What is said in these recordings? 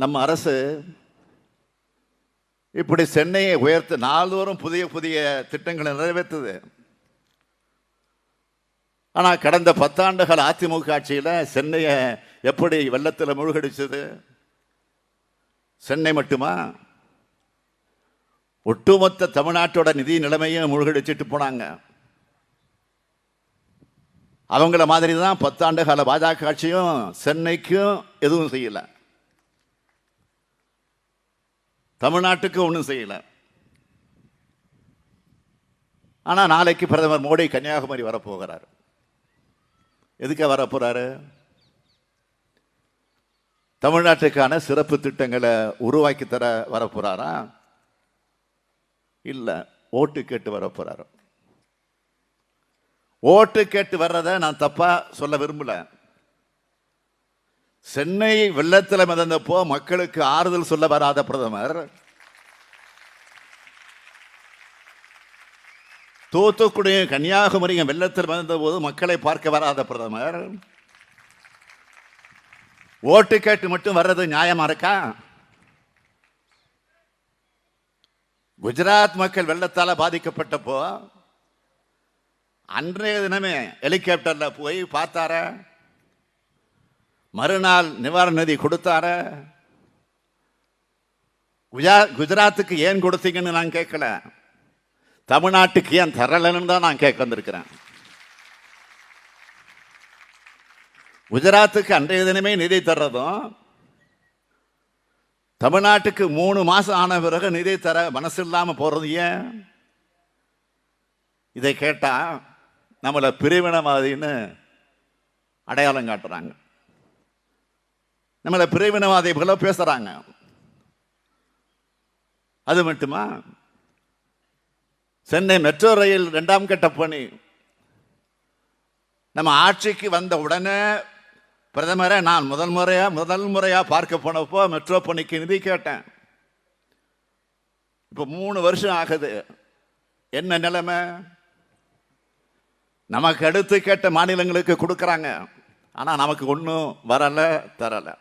நம்ம அரசு இப்படி சென்னையை உயர்த்து நாள்தோறும் புதிய புதிய திட்டங்களை நிறைவேற்றுது. ஆனால் கடந்த பத்தாண்டுகள் அதிமுக ஆட்சியில் சென்னையை எப்படி வெள்ளத்தில் மூழ்கடிச்சது? சென்னை மட்டுமா? ஒட்டுமொத்த தமிழ்நாட்டோட நிதி நிலைமையும் மூழ்கடிச்சிட்டு போனாங்க. அவங்கள மாதிரி தான் பத்தாண்டு கால பாஜக ஆட்சியும் சென்னைக்கும் எதுவும் செய்யலை. தமிழ்நாட்டுக்கு ஒன்றும் செய்யலை. ஆனால் நாளைக்கு பிரதமர் மோடி கன்னியாகுமரி வரப்போகிறார். எதுக்க வரப்போகிறாரு தமிழ்நாட்டுக்கான சிறப்பு திட்டங்களை உருவாக்கி தர வரப்போகிறாரா இல்லை ஓட்டு கேட்டு வரப்போகிறாரோ ஓட்டு கேட்டு வர்றதை நான் தப்பாக சொல்ல விரும்பல. சென்னை வெள்ளத்தில் மிதந்தப்போ மக்களுக்கு ஆறுதல் சொல்ல வராத பிரதமர் தூத்துக்குடி கன்னியாகுமரியும் வெள்ளத்தில் மிதந்த போது மக்களை பார்க்க வராத பிரதமர் ஓட்டு கேட்டு மட்டும் வர்றது நியாயமா இருக்கா? குஜராத் மக்கள் வெள்ளத்தால் பாதிக்கப்பட்டப்போ அன்றைய தினமே ஹெலிகாப்டர்ல போய் பார்த்தார? மறுநாள் நிவாரண நிதி கொடுத்தார? குஜா- குஜராத்துக்கு ஏன் கொடுத்தீங்கன்னு நான் கேட்கல. தமிழ்நாட்டுக்கு ஏன் தரலன்னு தான் நான் கேட்க வந்திருக்கிறேன். குஜராத்துக்கு அன்றைய தினமே நிதி தர்றதும் தமிழ்நாட்டுக்கு மூணு மாதம் ஆன பிறகு நிதி தர மனசு இல்லாமல் போகிறது ஏன்? இதை கேட்டால் நம்மளை பிரிவினவாதின்னு அடையாளம் காட்டுறாங்க. நம்மளை பிரிவினவாதி போல பேசுறாங்க. அது மட்டுமா? சென்னை மெட்ரோ ரயில் இரண்டாம் கட்ட பணி. நம்ம ஆட்சிக்கு வந்த உடனே பிரதமரை நான் முதல் முறையா முதல் முறையா பார்க்க போனப்போ மெட்ரோ பணிக்கு நிதி கேட்டேன். இப்போ மூணு வருஷம் ஆகுது. என்ன நிலைமை? நமக்கு அடுத்து கேட்ட மாநிலங்களுக்கு கொடுக்குறாங்க. ஆனால் நமக்கு ஒன்றும் வரலை தரலை.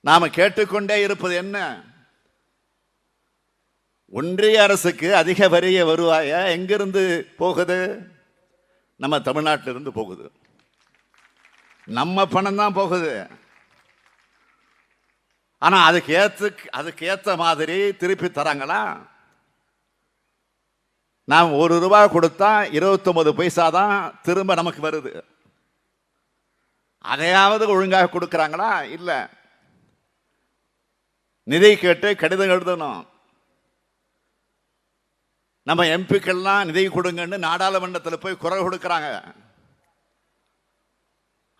நாம கேட்டுக்கொண்டே இருப்பது என்ன? ஒன்றிய அரசுக்கு அதிக வரிய வருவாய? எங்கிருந்து போகுது? நம்ம தமிழ்நாட்டிலிருந்து போகுது. நம்ம பணம் தான் போகுது. ஆனால் அதுக்கு ஏற்று அதுக்கு ஏற்ற மாதிரி திருப்பி தராங்களா? நாம் ஒரு ரூபாய் கொடுத்தா இருபத்தொம்பது பைசா தான் திரும்ப நமக்கு வருது. அதையாவது ஒழுங்காக கொடுக்குறாங்களா? இல்லை. நிதி கேட்டு கடிதம் எழுதணும். நம்ம எம்பிக்கள்லாம் நிதி கொடுங்கன்னு நாடாளுமன்றத்தில் போய் குரல் கொடுக்குறாங்க.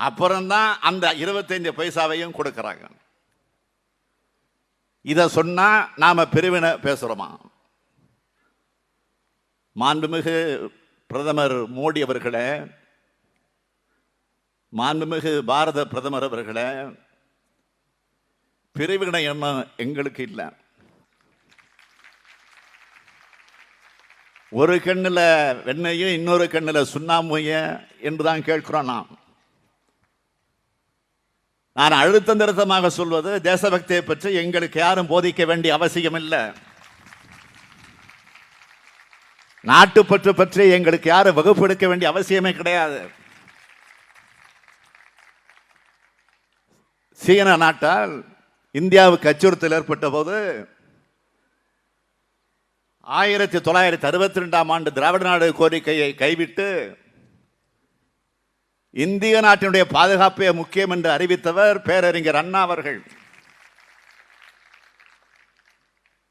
அப்புறம்தான் அந்த இருபத்தைந்து பைசாவையும் கொடுக்குறாங்க. இதை சொன்னால் நாம் பிரிவினை பேசுகிறோமா மாண்புமிகு பிரதமர் மோடி அவர்களே மாண்புமிகு பாரத பிரதமர் அவர்களே பிரிவினை எண்ணம் எங்களுக்கு இல்லை. ஒரு கண்ணில் வெண்ணையும் இன்னொரு கண்ணில் சுண்ணாம்பையும் என்று தான் கேட்கிறோம் நாம். நான் அழுத்தம் திருத்தமாக சொல்வது தேசபக்தியை பற்றி எங்களுக்கு யாரும் போதிக்க வேண்டிய அவசியம் இல்லை. நாட்டுப்பற்று பற்றி எங்களுக்கு யாரும் வகுப்பெடுக்க வேண்டிய அவசியமே கிடையாது. சீன நாட்டால் இந்தியாவுக்கு அச்சுறுத்தல் ஏற்பட்ட போது ஆயிரத்தி தொள்ளாயிரத்தி அறுபத்தி ரெண்டாம் ஆண்டு திராவிட நாடு கோரிக்கையை கைவிட்டு இந்திய நாட்டினுடைய பாதுகாப்பே முக்கியம் என்று அறிவித்தவர் பேரறிஞர் அண்ணா அவர்கள்.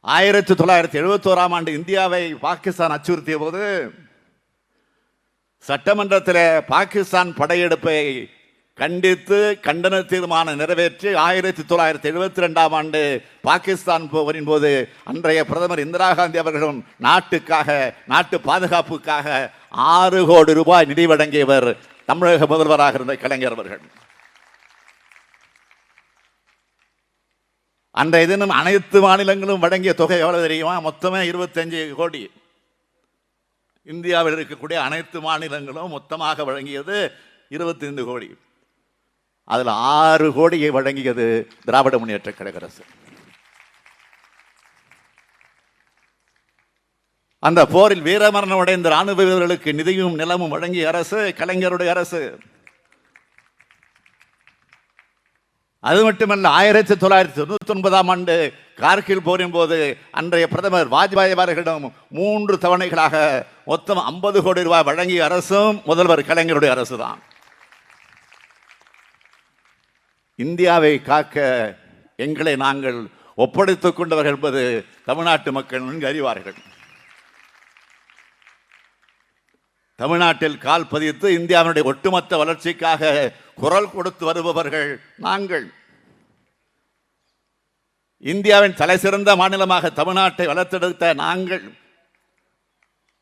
ஆயிரத்தி தொள்ளாயிரத்தி எழுபத்தோராம் ஆண்டு இந்தியாவை பாகிஸ்தான் அச்சுறுத்திய போது சட்டமன்றத்தில் பாகிஸ்தான் படையெடுப்பை கண்டித்து கண்டன தீர்மானம் நிறைவேற்றி ஆயிரத்தி தொள்ளாயிரத்தி எழுபத்தி ரெண்டாம் ஆண்டு பாகிஸ்தான் போவரின் போது அன்றைய பிரதமர் இந்திரா காந்தி அவர்களும் நாட்டுக்காக நாட்டு பாதுகாப்புக்காக ஆறு கோடி ரூபாய் நிதி வழங்கியவர் தமிழக முதல்வராக இருந்த கலைஞர் அவர்கள். அன்றைய தினம் அனைத்து மாநிலங்களும் வழங்கிய தொகை எவ்வளவு தெரியுமா? மொத்தமே இருபத்தஞ்சு கோடி. இந்தியாவில் இருக்கக்கூடிய அனைத்து மாநிலங்களும் மொத்தமாக வழங்கியது இருபத்தைந்து கோடி. அதில் ஆறு கோடியை வழங்கியது திராவிட முன்னேற்ற கழக அரசு. அந்த போரில் வீரமரணம் அடைந்த ராணுவ வீரர்களுக்கு நிதியும் நிலமும் வழங்கிய அரசு கலைஞருடைய அரசு. அது மட்டுமல்ல ஆயிரத்தி தொள்ளாயிரத்தி தொண்ணூத்தி ஒன்பதாம் ஆண்டு கார்கில் போரின் போது அன்றைய பிரதமர் வாஜ்பாய் அவர்களிடம் மூன்று தவணைகளாக மொத்தம் ஐம்பது கோடி ரூபாய் வழங்கிய அரசும் முதல்வர் கலைஞருடைய அரசு தான் இந்தியாவை காக்க எங்களை நாங்கள் ஒப்படைத்துக் கொண்டவர்கள் என்பது தமிழ்நாட்டு மக்கள் நன்கு அறிவார்கள். தமிழ்நாட்டில் கால் பதித்து இந்தியாவினுடைய ஒட்டுமொத்த வளர்ச்சிக்காக குரல் கொடுத்து வருபவர்கள் நாங்கள். இந்தியாவின் தலைசிறந்த மாநிலமாக தமிழ்நாட்டை வளர்த்தெடுத்த நாங்கள்.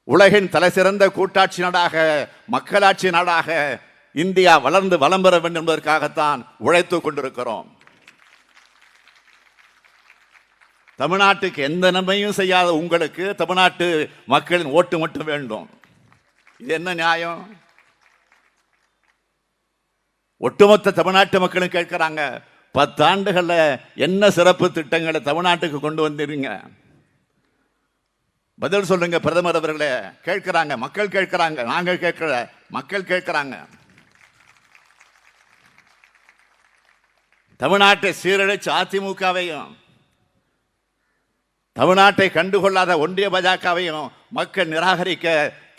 உலகின் தலைசிறந்த கூட்டாட்சி நாடாக மக்களாட்சி நாடாக இந்தியா வளர்ந்து வளம் பெற வேண்டும் என்பதற்காகத்தான் உழைத்துக் கொண்டிருக்கிறோம். தமிழ்நாட்டுக்கு எந்த நன்மையும் செய்யாத உங்களுக்கு தமிழ்நாட்டு மக்களின் ஓட்டு மட்டும் வேண்டும். இது என்ன நியாயம்? ஒட்டுமொத்த தமிழ்நாட்டு மக்களும் கேட்கிறாங்க பத்தாண்டுகளில் என்ன சிறப்பு திட்டங்களை தமிழ்நாட்டுக்கு கொண்டு வந்துடுங்க பதில் சொல்லுங்க பிரதமர் அவர்களே. கேட்கிறாங்க மக்கள் கேட்கிறாங்க நாங்கள் கேட்கல மக்கள் கேட்கிறாங்க. தமிழ்நாட்டை சீரழிச்சு அதிமுகவையும் தமிழ்நாட்டை கண்டுகொள்ளாத ஒன்றிய பாஜகவையும் மக்கள் நிராகரிக்க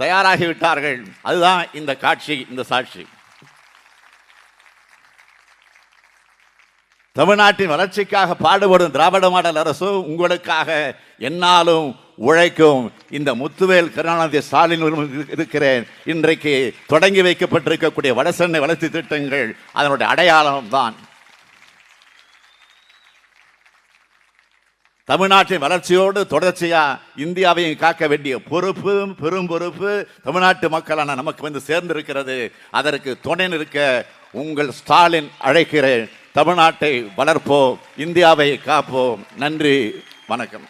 தயாராகிவிட்டார்கள். அதுதான் இந்த காட்சி இந்த சாட்சி. தமிழ்நாட்டின் வளர்ச்சிக்காக பாடுபடும் திராவிட மாடல் அரசு உங்களுக்காக என்னாலும் உழைக்கும். இந்த முத்துவேல் கருணாநிதி ஸ்டாலின் இருக்கிறேன். இன்றைக்கு தொடங்கி வைக்கப்பட்டிருக்கக்கூடிய வடசென்னை வளர்ச்சி திட்டங்கள் அதனுடைய அடையாளம் தான் தமிழ்நாட்டின் வளர்ச்சியோடு தொடர்ச்சியாக இந்தியாவையும் காக்க வேண்டிய பொறுப்பு பெரும் பொறுப்பு தமிழ்நாட்டு மக்களான நமக்கு வந்து சேர்ந்திருக்கிறது. அதற்கு துணை நிற்க உங்கள் ஸ்டாலின் அழைக்கிறேன். தமிழ்நாட்டை வளர்ப்போம் இந்தியாவை காப்போம். நன்றி வணக்கம்.